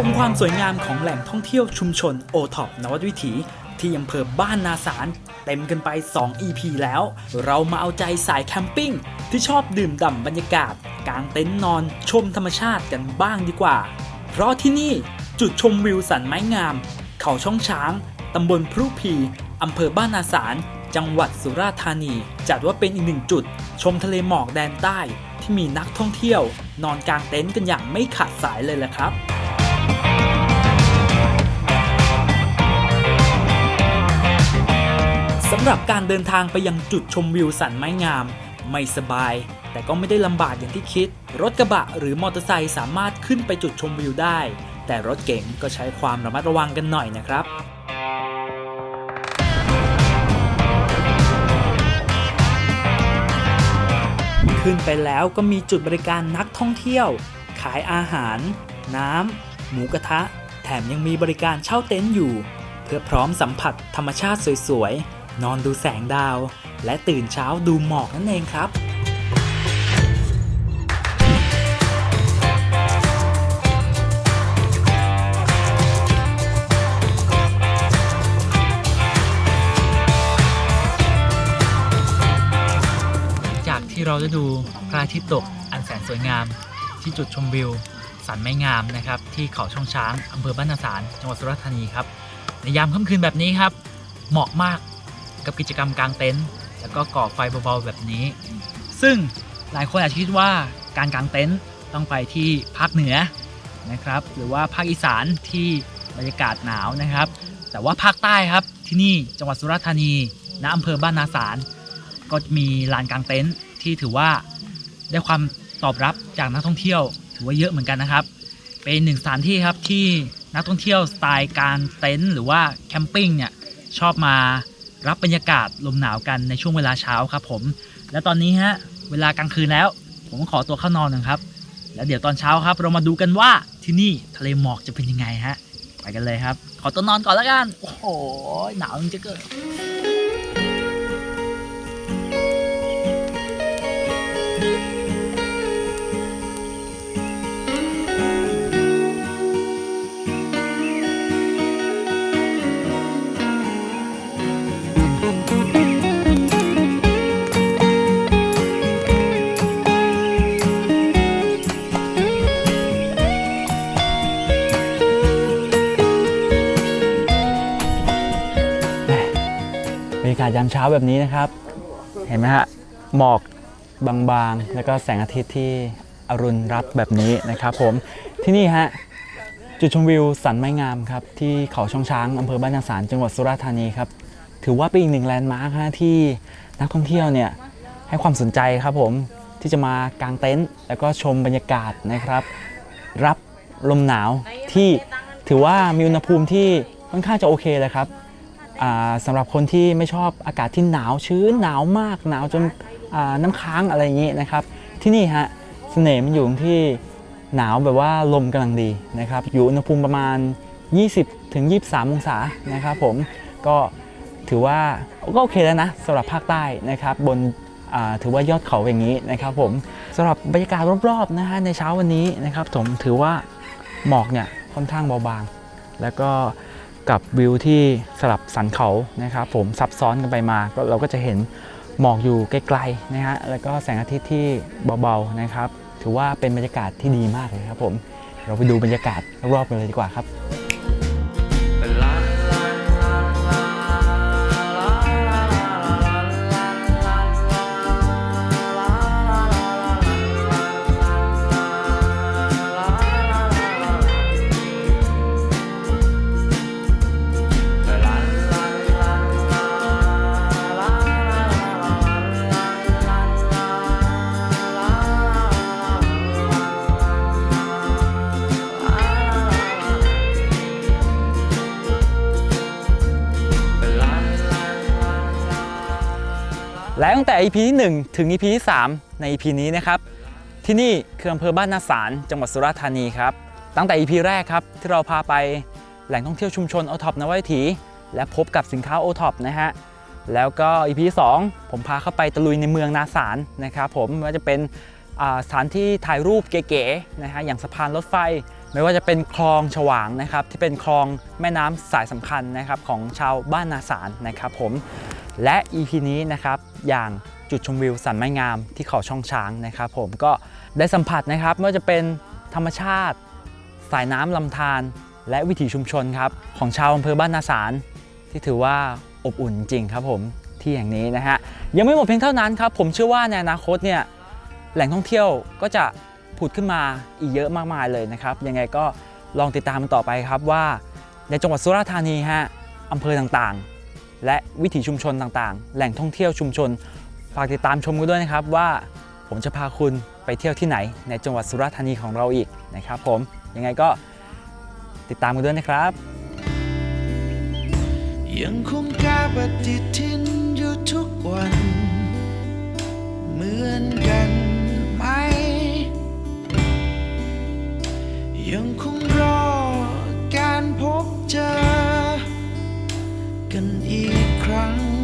ชมความสวยงามของแหล่งท่องเที่ยวชุมชนโอท็อปนวัดวิถี ที่อำเภอบ้านนาสาร เต็มกันไป 2 EP แล้ว เรามาเอาใจสายแคมปิ้ง ที่ชอบดื่มด่ำบรรยากาศ กางเต็นท์นอนชมธรรมชาติกันบ้างดีกว่า เพราะที่นี่จุดชมวิวสันไม้งาม เขาช่องช้างตำบลพรุพีอำเภอบ้านนาสาร จังหวัดสุราษฎร์ธานี จัดว่าเป็นอีกหนึ่งจุด ชมทะเลหมอกแดนใต้ ที่มีนักท่องเที่ยว นอนกลางเต็นท์กันอย่างไม่ขาดสายเลยแหละครับำหรับการเดินทางไปยังจุดชมวิวสันไม้งาม ไม่สบาย แต่ก็ไม่ได้ลำบากอย่างที่คิด รถกระบะหรือมอเตอร์ไซค์สามารถขึ้นไปจุดชมวิวได้ แต่รถเก๋งก็ใช้ความระมัดระวังกันหน่อยนะครับขึ้นไปแล้วก็มีจุดบริการนักท่องเที่ยว ขายอาหาร น้ำ หมูกระทะ แถมยังมีบริการเช่าเต็นท์อยู่ เพื่อพร้อมสัมผัสธรรมชาติสวยๆ นอนดูแสงดาว และตื่นเช้าดูหมอกนั่นเองครับจากที่เราได้ดูพระอาทิตย์ตกอันแสนสวยงาม ที่จุดชมวิว สันไม้งามนะครับ ที่เขาช่องช้างอำเภอบ้านนาสารจังหวัดสุราษฎร์ธานีครับ ในยามค่ำคืนแบบนี้ครับ เหมาะมาก กับกิจกรรมกลางเต็นท์แล้วก็ก่อไฟเบาๆแบบนี้ ซึ่งหลายคนอาจจะคิดว่าการกางเต็นท์ต้องไปที่ภาคเหนือนะครับ หรือว่าภาคอีสานที่บรรยากาศหนาวนะครับ แต่ว่าภาคใต้ครับที่นี่จังหวัดสุราษฎร์ธานีณอำเภอบ้านนาสารก็มีลานกลางเต็นท์ที่ถือว่าได้ความตอบรับจากนักท่องเที่ยว ถือว่าเยอะเหมือนกันนะครับ เป็นหนึ่งสถานที่ครับที่นักท่องเที่ยวสไตล์การเต็นท์หรือว่าแคมปิ้งเนี่ยชอบมา รับบรรยากาศลมหนาวกันในช่วงเวลาเช้าครับผม และตอนนี้ฮะเวลากลางคืนแล้ว ผมขอตัวเข้านอนนะครับ แล้วเดี๋ยวตอนเช้าครับเรามาดูกันว่าที่นี่ทะเลหมอกจะเป็นยังไงฮะไปกันเลยครับ ขอตัวนอนก่อนแล้วกัน โอ้โหหนาวจริงจะเกิด รรยากาศยามเช้าแบบนี้นะครับ เห็นไหมฮะหมอกบางๆ แล้วก็แสงอาทิตย์ที่อรุณรับแบบนี้นะครับผมที่นี่ฮะจุดชมวิวสันไม้งามครับที่เขาช่องช้างอำเภอบ้านนาสารจังหวัดสุราษฎร์ธานีครับถือว่าเป็นอีกหนึ่งแลนด์มาร์คฮะที่นักท่องเที่ยวเนี่ยให้ความสนใจครับผมที่จะมากางเต็นท์แล้วก็ชมบรรยากาศนะครับ รับลมหนาวที่ถือว่ามีอุณหภูมิที่ค่อนข้างจะโอเคเลยครับ สำหรับคนที่ไม่ชอบอากาศที่หนาวชื้นหนาวมากหนาวจนอ่าน้ำค้างอะไรอย่างนี้นะครับ ที่นี่ฮะเสน่ห์มันอยู่ตรงที่หนาวแบบว่าลมกำลังดีนะครับ อยู่อุณหภูมิประมาณ 20ถึง23 องศานะครับผมก็ถือว่าก็โอเคแล้วนะสำหรับภาคใต้นะครับ บนอ่าถือว่ายอดเขาอย่างนี้นะครับผมสำหรับบรรยากาศรอบๆนะฮะในเช้าวันนี้นะครับผมถือว่าหมอกเนี่ยค่อนข้างเบาบาง แล้วก็ กับวิวที่สลับสันเขานะครับผมซับซ้อนกันไปมาก็เราก็จะเห็นหมอกอยู่ไกลๆนะฮะแล้วก็แสงอาทิตย์ที่เบาๆนะครับ ถือว่าเป็นบรรยากาศที่ดีมากเลยครับผม เราไปดูบรรยากาศรอบๆกันเลยดีกว่าครับ และตั้งแต่ EP ที่ 1 ถึง EP ที่ 3 ใน EP นี้นะครับ ที่นี่คืออำเภอบ้านนาสารจังหวัดสุราษฎร์ธานีครับ ตั้งแต่ EP แรกครับที่เราพาไปแหล่งท่องเที่ยวชุมชนโอท็อปนวัตถีและพบกับสินค้าโอท็อปนะฮะแล้วก็ EP ที่2ผมพาเข้าไปตะลุยในเมืองนาสารนะครับผมไม่ว่าจะเป็นสถานที่ถ่ายรูปเก๋ๆนะฮะอย่างสะพานรถไฟ ไม่ว่าจะเป็นคลองฉวางนะครับที่เป็นคลองแม่น้ำสายสำคัญนะครับของชาวบ้านนาสารนะครับผม และ EP นี้นะครับอย่างจุดชมวิวสันไม้งามที่เขาช่องช้างนะครับ ผมก็ได้สัมผัสนะครับไม่ว่าจะเป็นธรรมชาติ สายน้ำลำธารและวิถีชุมชนครับของชาวอำเภอบ้านนาสาร ที่ถือว่าอบอุ่นจริงครับผมที่แห่งนี้นะฮะยังไม่หมดเพียงเท่านั้นครับ ผมเชื่อว่าในอนาคตเนี่ยแหล่งท่องเที่ยวก็จะผุดขึ้นมาอีกเยอะมากมายเลยนะครับ ยังไงก็ลองติดตามมันต่อไปครับว่าในจังหวัดสุราษฎร์ธานีฮะอำเภอต่างๆ และวิถีชุมชนต่างๆ แหล่งท่องเที่ยวชุมชน ฝากติดตามชมกันด้วยนะครับว่าผมจะพาคุณไปเที่ยวที่ไหน ในจังหวัดสุราษฎร์ธานีของเราอีกนะครับผมยังไงก็ติดตามกันด้วยนะครับ ยังคงกาปฏิทินอยู่ทุกวัน เหมือนกันไหม ยังคงรอ กันอีกครั้ง